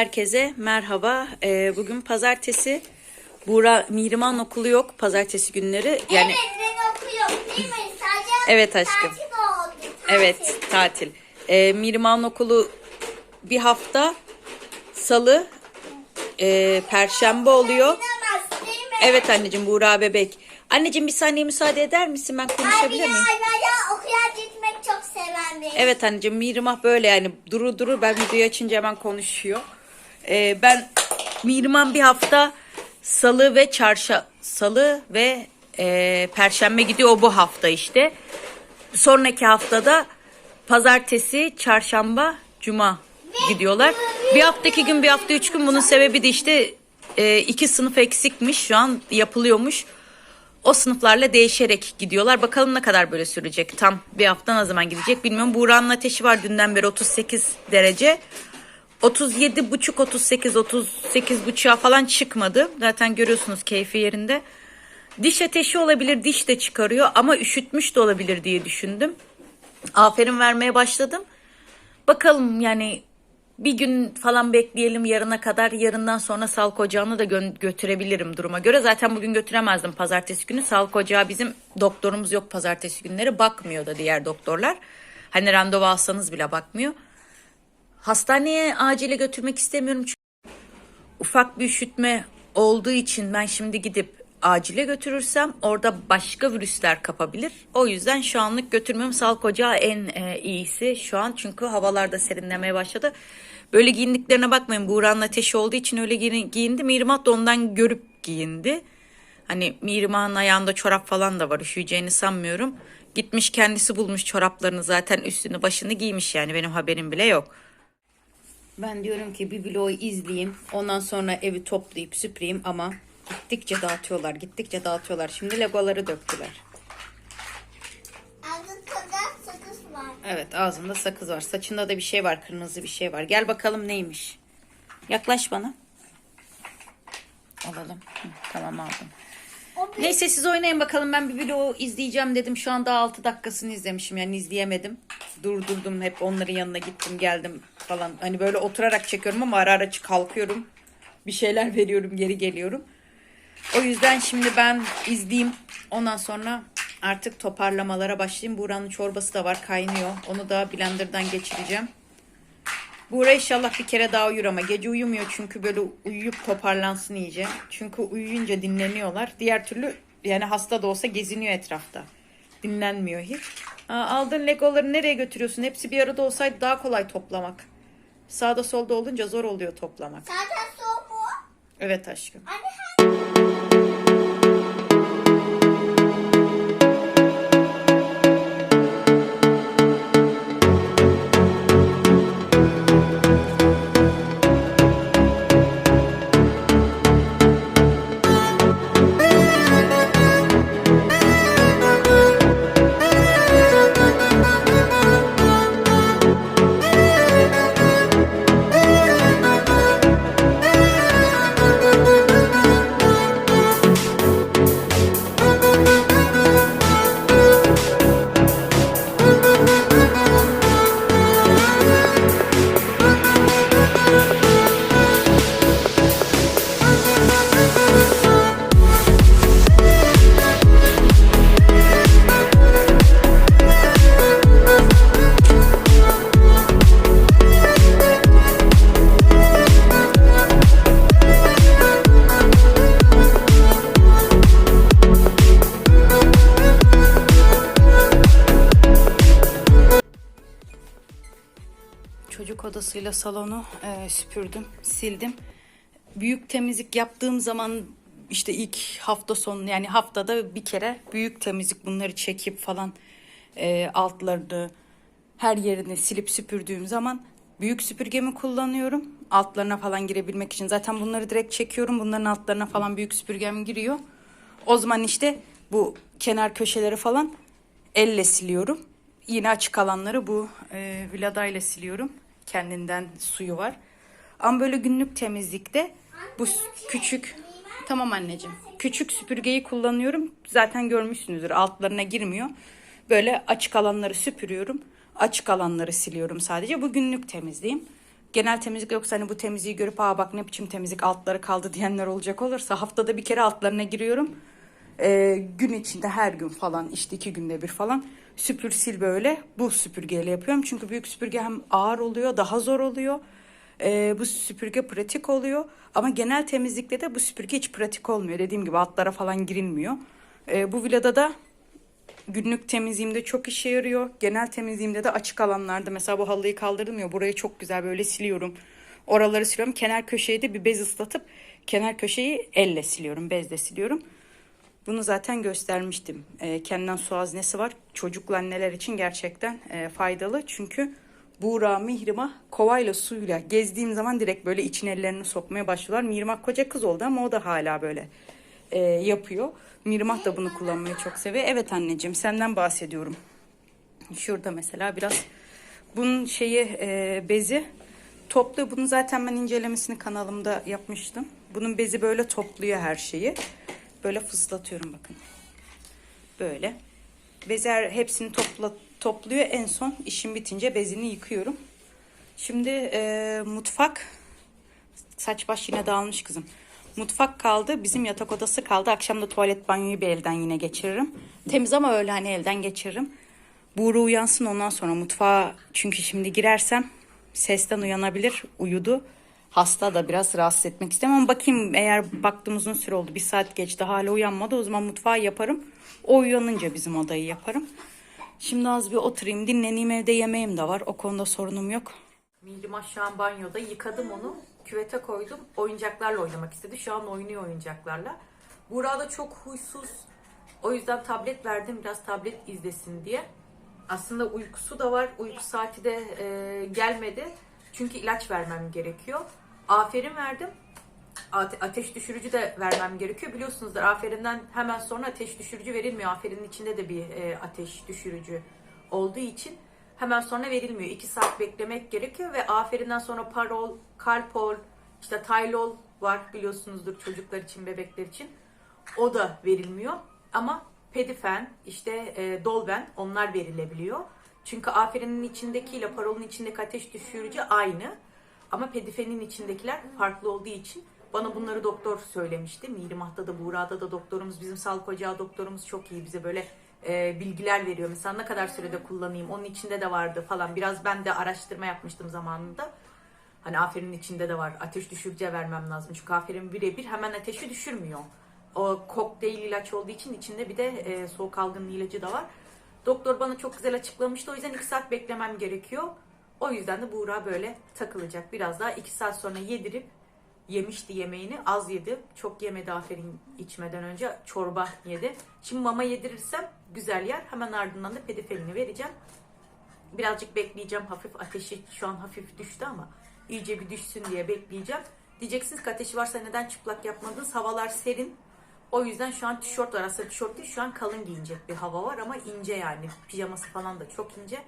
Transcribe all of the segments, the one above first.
Herkese merhaba. Ee, bugün pazartesi. Buğra Mihrimah'ın okulu yok pazartesi günleri. Yani Evet ben okuyorum değil mi? Sadece Evet aşkım. tatil oldu. Tatil. evet tatil. Ee, Mihrimah'ın okulu bir hafta salı, e, perşembe oluyor. Gidemez değil mi? Evet anneciğim Buğra bebek. Anneciğim bir saniye müsaade eder misin? Ben Ay bir konuşabilir de miyim? Ayva'ya okula gitmek çok seven biri. Evet anneciğim Mihrimah böyle yani durur durur ben videoyu açınca hemen konuşuyor. Ee, ben Mihrimah bir hafta salı ve çarşa salı ve e, perşembe gidiyor o bu hafta işte. Sonraki haftada pazartesi, çarşamba, cuma gidiyorlar. Bir hafta iki gün bir hafta üç gün bunun sebebi de işte e, iki sınıf eksikmiş şu an yapılıyormuş. O sınıflarla değişerek gidiyorlar. Bakalım ne kadar böyle sürecek. Tam bir hafta ne zaman gidecek bilmiyorum. Buğra'nın ateşi var dünden beri 38 derece. 37 buçuk 38 38 buçuğa falan çıkmadı. Zaten görüyorsunuz keyfi yerinde. Diş ateşi olabilir diş de çıkarıyor ama üşütmüş de olabilir diye düşündüm. Aferin vermeye başladım. Bakalım yani bir gün falan bekleyelim yarına kadar. Yarından sonra sağlık ocağına da gö- götürebilirim duruma göre. Zaten bugün götüremezdim pazartesi günü. Sağlık ocağı bizim doktorumuz yok pazartesi günleri. Bakmıyor da diğer doktorlar. Hani randevu alsanız bile bakmıyor. Hastaneye acile götürmek istemiyorum çünkü ufak bir üşütme olduğu için ben şimdi gidip acile götürürsem orada başka virüsler kapabilir. O yüzden şu anlık götürmüyorum. Sağlık ocağı en e, iyisi şu an çünkü havalar da serinlemeye başladı. Böyle giyindiklerine bakmayın. Buğra'nın ateşi olduğu için öyle giyin- giyindi. Mihrimah da ondan görüp giyindi. Hani Mihrimah'ın ayağında çorap falan da var. Üşüyeceğini sanmıyorum. Gitmiş kendisi bulmuş çoraplarını zaten üstünü başını giymiş yani benim haberim bile yok. Ben diyorum ki bir vlogu izleyeyim. Ondan sonra evi toplayıp süpüreyim ama gittikçe dağıtıyorlar. Gittikçe dağıtıyorlar. Şimdi legoları döktüler. Ağzı kadar sakız var. Evet ağzında sakız var. Saçında da bir şey var. Kırmızı bir şey var. Gel bakalım neymiş. Yaklaş bana. Alalım. Hı, tamam aldım. Neyse siz oynayın bakalım. Ben bir vlogu izleyeceğim dedim. Şu anda 6 dakikasını izlemişim. Yani izleyemedim. Durdurdum. Hep onların yanına gittim geldim falan. Hani böyle oturarak çekiyorum ama ara ara kalkıyorum. Bir şeyler veriyorum geri geliyorum. O yüzden şimdi ben izleyeyim. Ondan sonra artık toparlamalara başlayayım. Buğra'nın çorbası da var kaynıyor. Onu da blenderdan geçireceğim. Buğra inşallah bir kere daha uyur ama gece uyumuyor çünkü böyle uyuyup toparlansın iyice. Çünkü uyuyunca dinleniyorlar. Diğer türlü yani hasta da olsa geziniyor etrafta. Dinlenmiyor hiç. Aa, aldığın legoları nereye götürüyorsun? Hepsi bir arada olsaydı daha kolay toplamak. Sağda solda olunca zor oluyor toplamak. zaten soğuk mu? Evet aşkım. Anne Odasıyla salonu e, süpürdüm, sildim. Büyük temizlik yaptığım zaman işte ilk hafta sonu yani haftada bir kere büyük temizlik bunları çekip falan e, altlarını her yerini silip süpürdüğüm zaman büyük süpürgemi kullanıyorum. Altlarına falan girebilmek için. Zaten bunları direkt çekiyorum. Bunların altlarına falan büyük süpürgem giriyor. O zaman işte bu kenar köşeleri falan elle siliyorum. Yine açık alanları bu e, Vilada siliyorum. Kendinden suyu var. Ama böyle günlük temizlikte bu küçük tamam anneciğim. Küçük süpürgeyi kullanıyorum. Zaten görmüşsünüzdür. Altlarına girmiyor. Böyle açık alanları süpürüyorum. Açık alanları siliyorum sadece. Bu günlük temizliğim. genel temizlik yoksa hani bu temizliği görüp aa bak ne biçim temizlik altları kaldı diyenler olacak olursa haftada bir kere altlarına giriyorum. Ee, gün içinde her gün falan işte iki günde bir falan süpür sil böyle bu süpürgeyle yapıyorum. Çünkü büyük süpürge hem ağır oluyor daha zor oluyor. Ee, bu süpürge pratik oluyor ama genel temizlikte de bu süpürge hiç pratik olmuyor. Dediğim gibi altlara falan girilmiyor. Ee, bu villada da günlük temizliğimde çok işe yarıyor. Genel temizliğimde de açık alanlarda mesela bu halıyı kaldırdım ya burayı çok güzel böyle siliyorum. Oraları siliyorum. Kenar köşeyi de bir bez ıslatıp kenar köşeyi elle siliyorum. Bezle siliyorum. Bunu zaten göstermiştim. Ee, kendinden su haznesi var. Çocuklu anneler için gerçekten e, faydalı. Çünkü Buğra, Mihrimah kovayla suyla gezdiğim zaman direkt böyle için ellerini sokmaya başlıyorlar. Mihrimah koca kız oldu ama o da hala böyle e, yapıyor. Mihrimah da bunu kullanmayı çok seviyor. Evet anneciğim senden bahsediyorum. Şurada mesela biraz bunun şeyi e, bezi topluyor. Bunu zaten ben incelemesini kanalımda yapmıştım. Bunun bezi böyle topluyor her şeyi. Böyle fıslatıyorum bakın. Böyle. Bezer hepsini topla, topluyor. En son işim bitince bezini yıkıyorum. Şimdi e, mutfak saç baş yine dağılmış kızım. Mutfak kaldı. Bizim yatak odası kaldı. Akşam da tuvalet banyoyu bir elden yine geçiririm. Temiz ama öyle hani elden geçiririm. Buğra uyansın ondan sonra mutfağa çünkü şimdi girersem sesten uyanabilir. Uyudu. Hasta da biraz rahatsız etmek istemem ama bakayım eğer baktım uzun süre oldu bir saat geçti hala uyanmadı o zaman mutfağı yaparım. O uyanınca bizim odayı yaparım. Şimdi az bir oturayım dinleneyim evde yemeğim de var o konuda sorunum yok. Mihrimah şu an banyoda yıkadım onu küvete koydum oyuncaklarla oynamak istedi şu an oynuyor oyuncaklarla. Buğra da çok huysuz o yüzden tablet verdim biraz tablet izlesin diye. Aslında uykusu da var. Uyku saati de e, gelmedi. Çünkü ilaç vermem gerekiyor. Aferin verdim. Ate- ateş düşürücü de vermem gerekiyor. Biliyorsunuzdur aferinden hemen sonra ateş düşürücü verilmiyor. Aferinin içinde de bir e, ateş düşürücü olduğu için hemen sonra verilmiyor. 2 saat beklemek gerekiyor ve aferinden sonra parol, kalpol, işte taylol var biliyorsunuzdur çocuklar için, bebekler için. O da verilmiyor. Ama pedifen, işte e, dolben onlar verilebiliyor. Çünkü aferinin içindekiyle parolun içindeki ateş düşürücü aynı. Ama pedifenin içindekiler farklı olduğu için bana bunları doktor söylemişti. Mirimah'ta da Buğra'da da doktorumuz, bizim sağlık ocağı doktorumuz çok iyi. Bize böyle e, bilgiler veriyor. Mesela ne kadar sürede kullanayım, onun içinde de vardı falan. Biraz ben de araştırma yapmıştım zamanında. Hani aferin içinde de var. Ateş düşürücü vermem lazım. Çünkü aferin birebir hemen ateşi düşürmüyor. O kokteyl ilaç olduğu için içinde bir de e, soğuk algınlığı ilacı da var. Doktor bana çok güzel açıklamıştı. O yüzden 2 saat beklemem gerekiyor. O yüzden de Buğra böyle takılacak. Biraz daha 2 saat sonra yedirip yemişti yemeğini. Az yedi. Çok yemedi aferin içmeden önce. Çorba yedi. Şimdi mama yedirirsem güzel yer. Hemen ardından da pedifelini vereceğim. Birazcık bekleyeceğim. Hafif ateşi şu an hafif düştü ama iyice bir düşsün diye bekleyeceğim. Diyeceksiniz ki ateşi varsa neden çıplak yapmadınız? Havalar serin. O yüzden şu an tişört var. Aslında tişört değil şu an kalın giyinecek bir hava var ama ince yani. Pijaması falan da çok ince.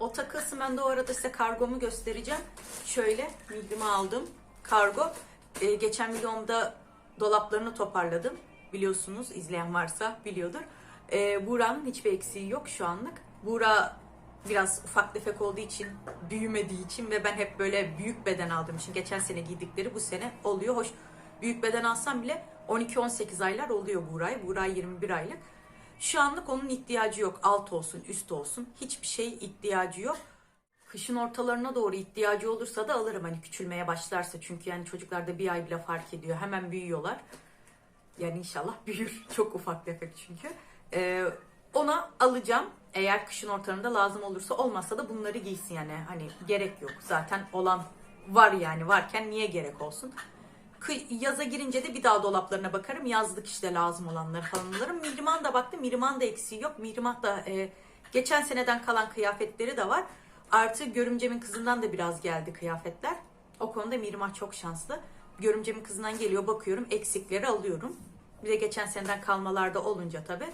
O takılsın ben de o arada size kargomu göstereceğim. Şöyle mihrimi aldım. Kargo. Ee, geçen videomda dolaplarını toparladım. Biliyorsunuz izleyen varsa biliyordur. Ee, Buğra'nın hiçbir eksiği yok şu anlık. Buğra biraz ufak tefek olduğu için, büyümediği için ve ben hep böyle büyük beden aldığım için geçen sene giydikleri bu sene oluyor. Hoş büyük beden alsam bile 12-18 aylar oluyor Buğra'ya. Buğra 21 aylık. Şu anlık onun ihtiyacı yok. Alt olsun, üst olsun. Hiçbir şey ihtiyacı yok. Kışın ortalarına doğru ihtiyacı olursa da alırım hani küçülmeye başlarsa. Çünkü yani çocuklarda bir ay bile fark ediyor. Hemen büyüyorlar. Yani inşallah büyür. Çok ufak tefek çünkü. Ee, ona alacağım. Eğer kışın ortalarında lazım olursa olmazsa da bunları giysin yani. Hani gerek yok. Zaten olan var yani. Varken niye gerek olsun? Yaza girince de bir daha dolaplarına bakarım. Yazlık işte lazım olanları falan alırım. Mihrimah da baktım. Mihrimah'ın da eksiği yok. Mihrimah da e, geçen seneden kalan kıyafetleri de var. Artı görümcemin kızından da biraz geldi kıyafetler. O konuda Mihrimah çok şanslı. Görümcemin kızından geliyor bakıyorum eksikleri alıyorum. Bir de geçen seneden kalmalarda olunca tabii.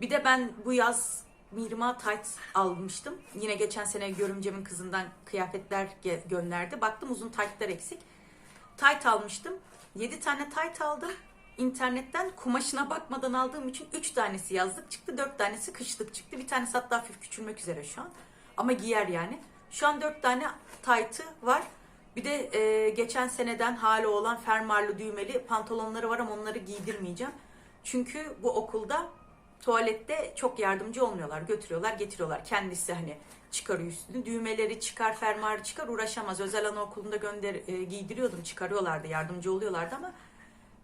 Bir de ben bu yaz Mihrimah tight almıştım. Yine geçen sene görümcemin kızından kıyafetler gönderdi. Baktım uzun tight'lar eksik. Tayt almıştım. 7 tane tayt aldım. İnternetten kumaşına bakmadan aldığım için 3 tanesi yazlık çıktı, 4 tanesi kışlık çıktı. Bir tanesi hatta hafif küçülmek üzere şu an. Ama giyer yani. Şu an dört tane taytı var. Bir de e, geçen seneden hali olan fermuarlı düğmeli pantolonları var ama onları giydirmeyeceğim. Çünkü bu okulda tuvalette çok yardımcı olmuyorlar. Götürüyorlar, getiriyorlar. Kendisi hani çıkarıyor üstünü. Düğmeleri çıkar, fermuarı çıkar uğraşamaz. Özel anaokulunda gönder e, giydiriyordum. Çıkarıyorlardı, yardımcı oluyorlardı ama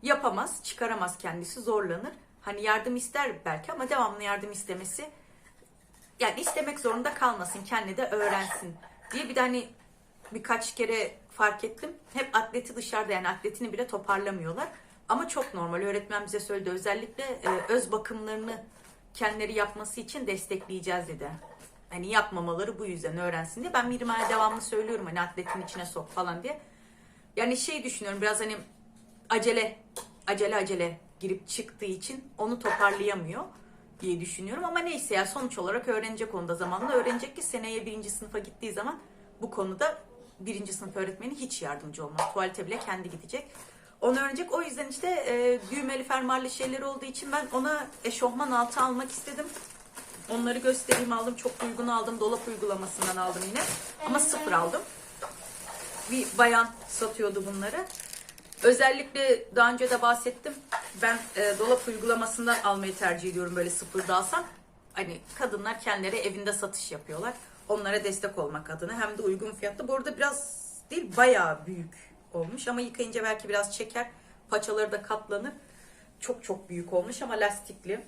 yapamaz, çıkaramaz kendisi, zorlanır. Hani yardım ister belki ama devamlı yardım istemesi yani istemek zorunda kalmasın, kendi de öğrensin diye bir de hani birkaç kere fark ettim. Hep atleti dışarıda yani atletini bile toparlamıyorlar. Ama çok normal. Öğretmen bize söyledi. Özellikle e, öz bakımlarını kendileri yapması için destekleyeceğiz dedi. Hani yapmamaları bu yüzden öğrensin diye. Ben Mirma'ya devamlı söylüyorum hani atletin içine sok falan diye. Yani şey düşünüyorum biraz hani acele acele acele girip çıktığı için onu toparlayamıyor diye düşünüyorum. Ama neyse ya sonuç olarak öğrenecek onda zamanla. Öğrenecek ki seneye birinci sınıfa gittiği zaman bu konuda birinci sınıf öğretmeni hiç yardımcı olmaz. Tuvalete bile kendi gidecek. Onu öğrenecek. O yüzden işte e, düğmeli fermuarlı şeyler olduğu için ben ona eşofman altı almak istedim. Onları göstereyim aldım. Çok uygun aldım. Dolap uygulamasından aldım yine. Ama sıfır aldım. Bir bayan satıyordu bunları. Özellikle daha önce de bahsettim. Ben e, dolap uygulamasından almayı tercih ediyorum böyle sıfırda alsam. Hani kadınlar kendileri evinde satış yapıyorlar. Onlara destek olmak adına hem de uygun fiyatlı. Bu arada biraz değil bayağı büyük olmuş ama yıkayınca belki biraz çeker. Paçaları da katlanır. Çok çok büyük olmuş ama lastikli.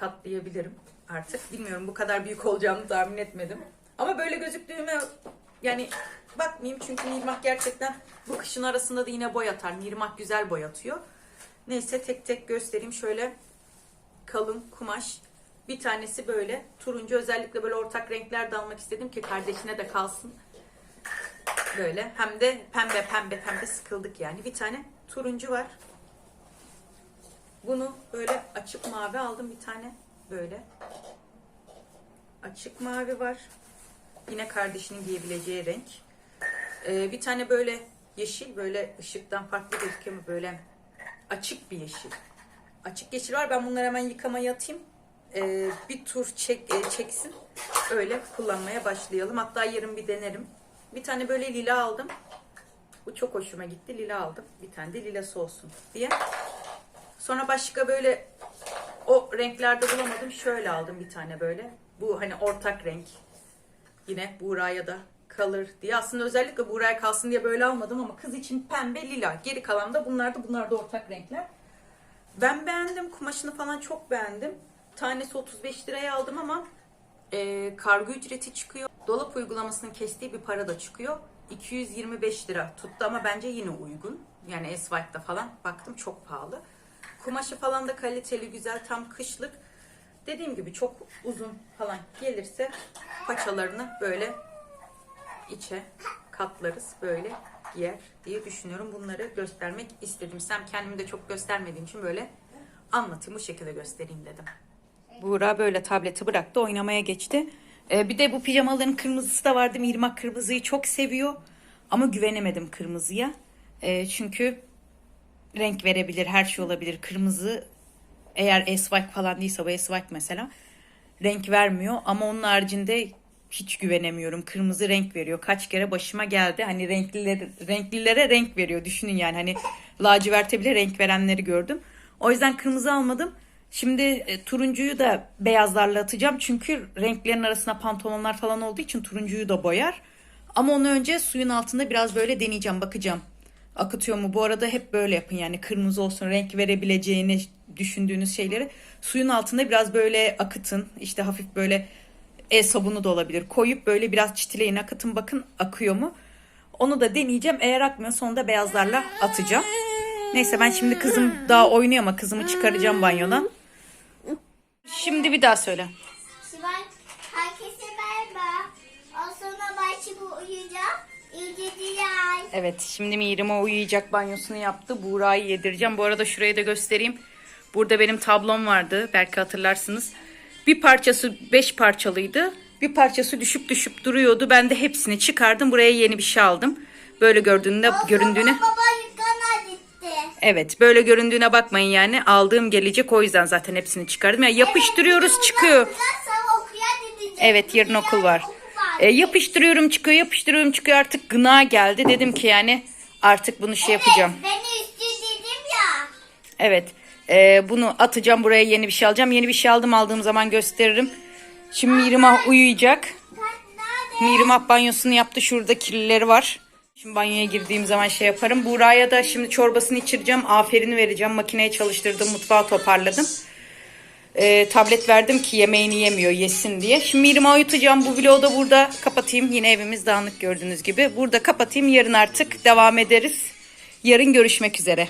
Katlayabilirim artık. Bilmiyorum bu kadar büyük olacağını tahmin etmedim. Ama böyle gözüktüğüme yani bakmayayım çünkü Nirmak gerçekten bu kışın arasında da yine boy atar. Nirmak güzel boy atıyor. Neyse tek tek göstereyim. Şöyle kalın kumaş. Bir tanesi böyle turuncu özellikle böyle ortak renkler de almak istedim ki kardeşine de kalsın. Böyle hem de pembe pembe pembe sıkıldık yani. Bir tane turuncu var. Bunu böyle açık mavi aldım bir tane böyle. Açık mavi var. Yine kardeşinin giyebileceği renk. Ee, bir tane böyle yeşil böyle ışıktan farklı gözüküyor mu böyle açık bir yeşil. Açık yeşil var. Ben bunları hemen yıkamaya atayım. Ee, bir tur çek, e, çeksin. Öyle kullanmaya başlayalım. Hatta yarın bir denerim. Bir tane böyle lila aldım. Bu çok hoşuma gitti. Lila aldım. Bir tane de lilası olsun diye. Sonra başka böyle o renklerde bulamadım. Şöyle aldım bir tane böyle. Bu hani ortak renk. Yine Buğra'ya da kalır diye. Aslında özellikle Buğra'ya kalsın diye böyle almadım ama kız için pembe lila. Geri kalan da bunlar da bunlar da ortak renkler. Ben beğendim. Kumaşını falan çok beğendim. Tanesi 35 liraya aldım ama e, kargo ücreti çıkıyor. Dolap uygulamasının kestiği bir para da çıkıyor. 225 lira tuttu ama bence yine uygun. Yani Esvite'da falan baktım çok pahalı. Kumaşı falan da kaliteli, güzel, tam kışlık. Dediğim gibi çok uzun falan gelirse paçalarını böyle içe katlarız böyle giyer diye düşünüyorum. Bunları göstermek istedim. Sen kendimi de çok göstermediğim için böyle anlatayım bu şekilde göstereyim dedim. Buğra böyle tableti bıraktı oynamaya geçti. Ee, bir de bu pijamaların kırmızısı da vardı. Mirmak kırmızıyı çok seviyor. Ama güvenemedim kırmızıya. Ee, çünkü renk verebilir, her şey olabilir. Kırmızı eğer esvak falan değilse bu esvak mesela renk vermiyor ama onun haricinde hiç güvenemiyorum. Kırmızı renk veriyor. Kaç kere başıma geldi. Hani renkliler, renklilere renk veriyor. Düşünün yani hani laciverte bile renk verenleri gördüm. O yüzden kırmızı almadım. Şimdi e, turuncuyu da beyazlarla atacağım. Çünkü renklerin arasına pantolonlar falan olduğu için turuncuyu da boyar. Ama onu önce suyun altında biraz böyle deneyeceğim, bakacağım. Akıtıyor mu? Bu arada hep böyle yapın yani kırmızı olsun renk verebileceğini düşündüğünüz şeyleri suyun altında biraz böyle akıtın. İşte hafif böyle el sabunu da olabilir. Koyup böyle biraz çitileyin akıtın bakın akıyor mu? Onu da deneyeceğim. Eğer akmıyorsa onu da beyazlarla atacağım. Neyse ben şimdi kızım daha oynuyor ama kızımı çıkaracağım banyodan. Şimdi bir daha söyle. İyi geceler. Evet şimdi Mirim'e uyuyacak banyosunu yaptı. Buğra'yı yedireceğim. Bu arada şurayı da göstereyim. Burada benim tablom vardı. Belki hatırlarsınız. Bir parçası beş parçalıydı. Bir parçası düşüp düşüp duruyordu. Ben de hepsini çıkardım. Buraya yeni bir şey aldım. Böyle gördüğünde, O göründüğüne... baba. Evet böyle göründüğüne bakmayın yani. Aldığım gelecek o yüzden zaten hepsini çıkardım. Yani yapıştırıyoruz çıkıyor. Okuya gideceğim. Evet, yarın okul var. E, yapıştırıyorum çıkıyor yapıştırıyorum çıkıyor artık gına geldi. Dedim ki yani artık bunu şey yapacağım. Evet, ben üstü dedim ya. Evet. e, bunu atacağım buraya yeni bir şey alacağım. Yeni bir şey aldım aldığım zaman gösteririm. Şimdi Mirimah uyuyacak. Mirimah banyosunu yaptı. Şurada kirlileri var. Şimdi banyoya girdiğim zaman şey yaparım. Buğra'ya da şimdi çorbasını içireceğim. Aferin vereceğim. Makineye çalıştırdım. Mutfağı toparladım. Ee, tablet verdim ki yemeğini yemiyor yesin diye. Şimdi Mirimah'ı uyutacağım. Bu vlogu da burada kapatayım. Yine evimiz dağınık gördüğünüz gibi. Burada kapatayım. Yarın artık devam ederiz. Yarın görüşmek üzere.